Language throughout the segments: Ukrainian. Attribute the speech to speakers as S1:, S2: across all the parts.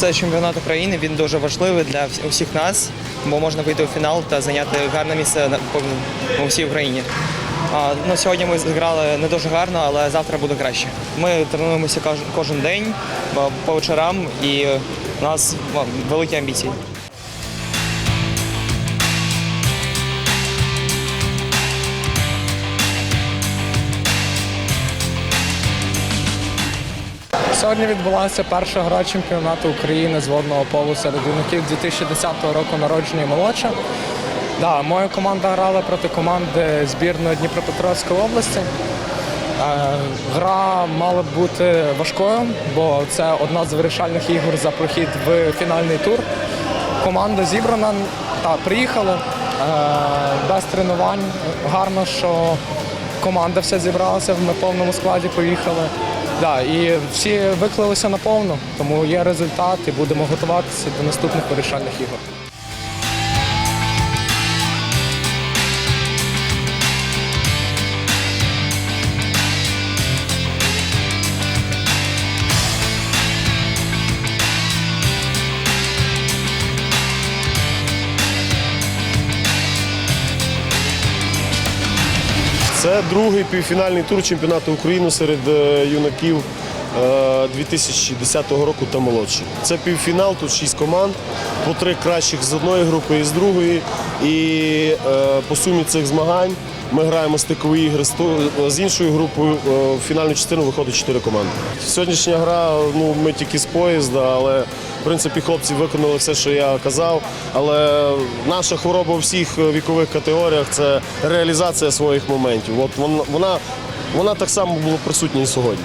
S1: це чемпіонат України. Він дуже важливий для усіх нас, бо можна вийти у фінал та зайняти гарне місце по- всій Україні. Ну, сьогодні ми зіграли не дуже гарно, але завтра буде краще. Ми тренуємося кожен день по, вечорам, і у нас великі амбіції.
S2: Сьогодні відбулася перша гра чемпіонату України з водного полу серед юнаків 2010 року народження і молодше. Да, моя команда грала проти команди збірної Дніпропетровської області. Е, Гра мала бути важкою, бо це одна з вирішальних ігор за прохід в фінальний тур. Команда зібрана та приїхали е, без тренувань. Гарно, що команда вся зібралася, ми в повному складі поїхали. Да, і всі виклалися наповну, тому є результат і будемо готуватися до наступних вирішальних ігор.
S3: Це другий півфінальний тур чемпіонату України серед е, юнаків е, 2010 року та молодших. Це півфінал, тут шість команд, по три кращих з одної групи і з другої. І е, по сумі цих змагань ми граємо стикові ігри з іншою групою. Е, В фінальну частину виходить чотири команди. Сьогоднішня гра, ну ми тільки з поїзда, але в принципі хлопці виконали все, що я казав. Але наша хвороба у всіх вікових категоріях це реалізація своїх моментів. От вона, вона, вона так само була присутня і сьогодні.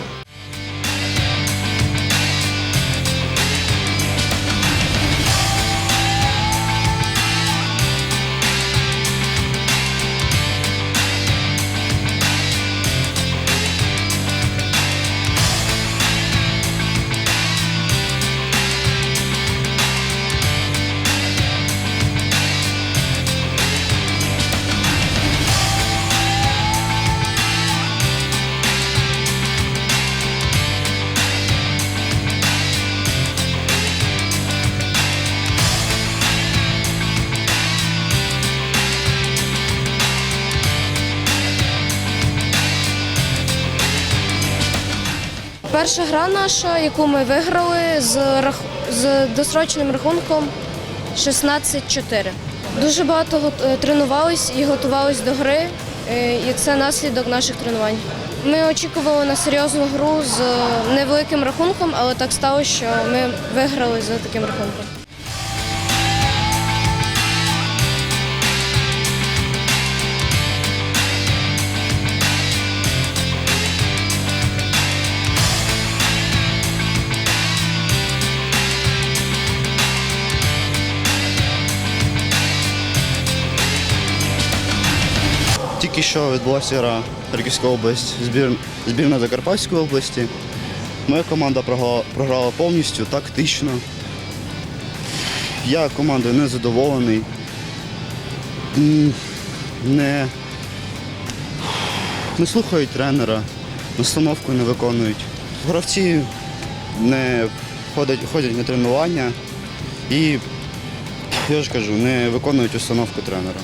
S4: Перша гра наша, яку ми виграли з, рах... з досрочним рахунком 16-4. Дуже багато го- е, тренувались і готувались до гри, е, і це наслідок наших тренувань. Ми очікували на серйозну гру з невеликим рахунком, але так сталося, що ми виграли за таким рахунком.
S5: Тільки що відбулася гра Харківська область, збір, збірна Закарпатської області. Моя команда програла, програла повністю тактично. Я командою не задоволений. Не, не слухають тренера, настановку не виконують. Гравці не ходять, ходять на тренування і, я ж кажу, не виконують установку тренера.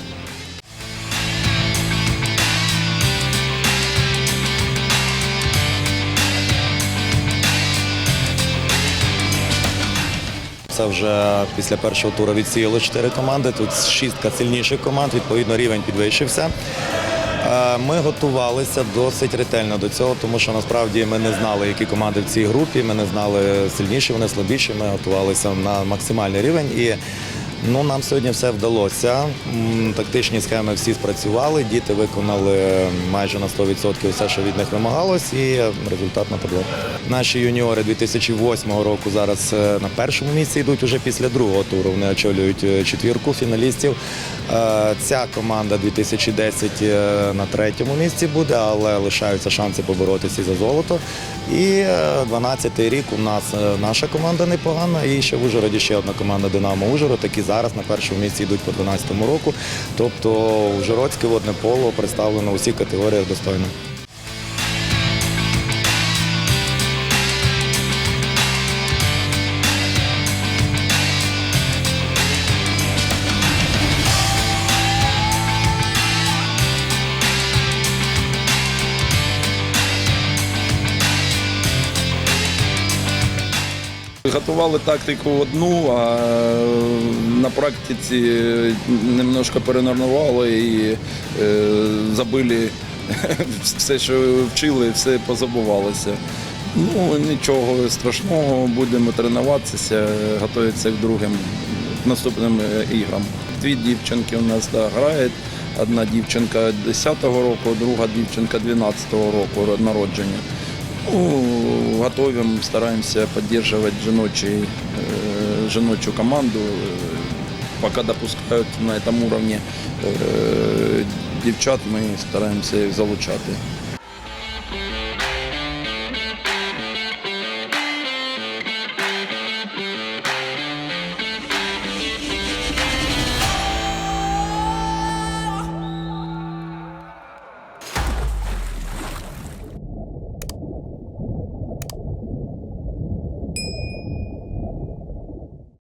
S6: Це вже після першого туру відсіяли чотири команди. Тут шістка сильніших команд, відповідно, рівень підвищився. Е, Ми готувалися досить ретельно до цього, тому що насправді ми не знали, які команди в цій групі. Ми не знали сильніші, вони слабіші. Ми готувалися на максимальний рівень. І ну, нам сьогодні все вдалося. Тактичні схеми всі спрацювали. Діти виконали майже на 100% все, що від них вимагалось, і результат на табло. Наші юніори 2008 року зараз е, на першому місці йдуть уже після другого туру. Вони очолюють е, четвірку фіналістів. Е, Ця команда 2010 е, на третьому місці буде, але лишаються шанси поборотися за золото. І 12-й рік у нас наша команда непогана, і ще в Ужгороді ще одна команда Динамо Ужгород, які зараз на першому місці йдуть по 12-му року. Тобто Ужгородське водне поло представлено у всіх категоріях достойно.
S7: Готували тактику одну, а на практиці немножко перенормували і е, забили все, що вчили, все позабувалося. Ну, нічого страшного, будемо тренуватися, готуватися к другим наступним е, іграм. Дві дівчинки у нас да, грають. Одна дівчинка 10-го року, друга дівчинка 12-го року народження. Ну, готовим, стараемся поддерживать жіночий, э, жіночу команду. Э, Пока допускают на этом уровне э, дівчат, ми стараємося їх залучати.